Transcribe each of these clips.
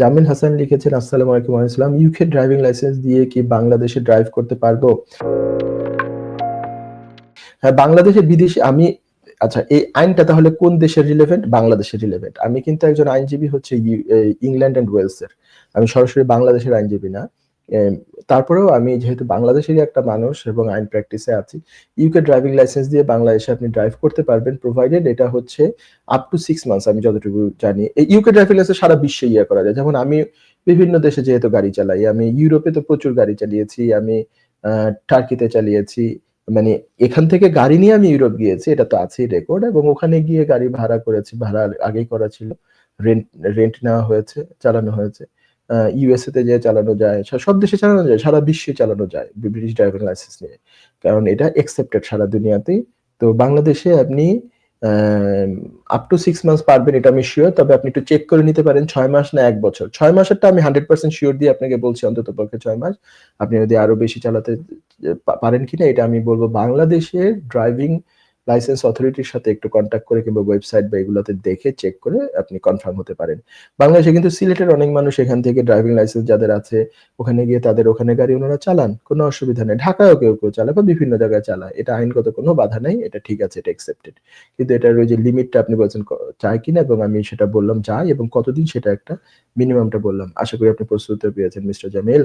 জামিল হাসান লিখেছেন, আসসালামু আলাইকুম আসসালাম ইউকে ড্রাইভিং লাইসেন্স দিয়ে কি বাংলাদেশে ড্রাইভ করতে পারব? হ্যাঁ বাংলাদেশে বিদেশি, আমি আচ্ছা এই আইনটা তাহলে কোন দেশের রিলেভেন্ট বাংলাদেশের রিলেভেন্ট আমি কিন্তু একজন আইনজীবী হচ্ছে ইংল্যান্ড এন্ড ওয়েলসের আমি সরাসরি বাংলাদেশের আইনজীবী না। তারপরেও আমি যেহেতু বাংলাদেশেরই একটা মানুষ এবং আইন প্র্যাকটিসে আছি ইউকে ড্রাইভিং লাইসেন্স দিয়ে বাংলাদেশে আপনি ড্রাইভ করতে পারবেন প্রোভাইডেড এটা হচ্ছে আপ টু সিক্স মান্থস আমি যতটুকু জানি। ইউকে ড্রাইভিং লাইসেন্স সারা বিশ্বে ইয়ে করা যায়। যেমন আমি বিভিন্ন দেশে যেহেতু গাড়ি চালাই, আমি ইউরোপে তো প্রচুর গাড়ি চালিয়েছি, আমি টার্কিতে চালিয়েছি মানে এখান থেকে গাড়ি নিয়ে আমি ইউরোপ গিয়েছি, এটা তো আছেই রেকর্ড এবং ওখানে গিয়ে গাড়ি ভাড়া করেছি, ভাড়া আগেই করা ছিল রেন্ট রেন্ট নেওয়া হয়েছে, চালানো হয়েছে। ইউএসএ তে যে চালানো যায় সব- দেশে চালানো যায়, সারা বিশ্বে চালানো যায় ব্রিটিশ ড্রাইভিং লাইসেন্স নিয়ে। কারণ এটা একসেপ্টেড সারা দুনিয়াতেই। তো বাংলাদেশে আপনি আপ টু সিক্স মান্থস পারবেন, এটা আমি শিওর তবে আপনি একটু চেক করে নিতে পারেন, ছয় মাস না এক বছর। ছয় মাসেরটা আমি হান্ড্রেড পার্সেন্ট শিওর দিয়ে আপনাকে বলছি অন্তত পক্ষে ছয় মাস। আপনি যদি আরও বেশি চালাতে, পারেন কিনা, এটা আমি বলব বাংলাদেশের ড্রাইভিং লাইসেন্স অথরিটির সাথে একটু কন্ট্যাক্ট করে কিংবা ওয়েবসাইট বা এগুলোতে দেখে চেক করে আপনি কনফার্ম হতে পারেন। বাংলাদেশে কিন্তু সিলেটের অনেক মানুষ এখান থেকে ড্রাইভিং লাইসেন্স যাদের আছে, ওখানে গিয়ে তাদের ওখানে গাড়ি ওনারা চালান, কোনো অসুবিধা নেই। ঢাকায়ও কেউ কেউ চালায় বা বিভিন্ন জায়গায় চালায়। এটা আইনগত কোনো বাধা নেই, এটা ঠিক আছে, এটা একসেপ্টেড কিন্তু এটার ওই যে লিমিটটা আপনি বলছেন চাই কিনা এবং আমি সেটা বললাম চাই এবং কতদিন সেটা একটা মিনিমামটা বললাম। আশা করি আপনি প্রস্তুত পেয়েছেন, মিস্টার জামিল।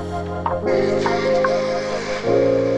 Thank you.